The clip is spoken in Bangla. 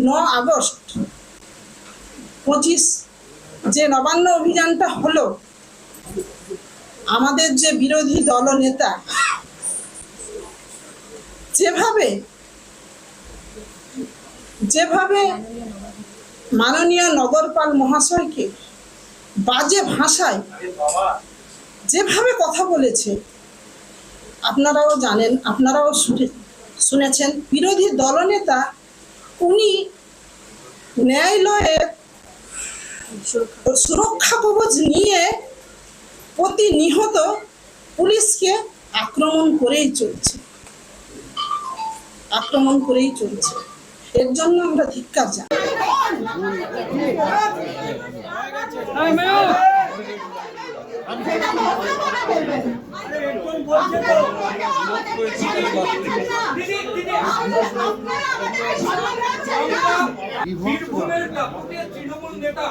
ন আগস্ট। পঁচিশ যে নবান্ন অভিযানটা হলো, আমাদের যে বিরোধী দলনেতা যেভাবে যেভাবে মাননীয় নগরপাল মহাশয়কে বাজে ভাষায় যেভাবে কথা বলেছে, আপনারাও জানেন, আপনারাও শুনে- শুনেছেন, বিরোধী দলনেতা ন্যায়ালয়ের সুরক্ষা কবচ নিয়ে প্রতিনিহত পুলিশকে আক্রমণ করেই চলছে। আক্রমণ করেই চলছে। এর জন্য আমরা ধিক্কার জানাই। বীরভূমের দাপটে তৃণমূল নেতা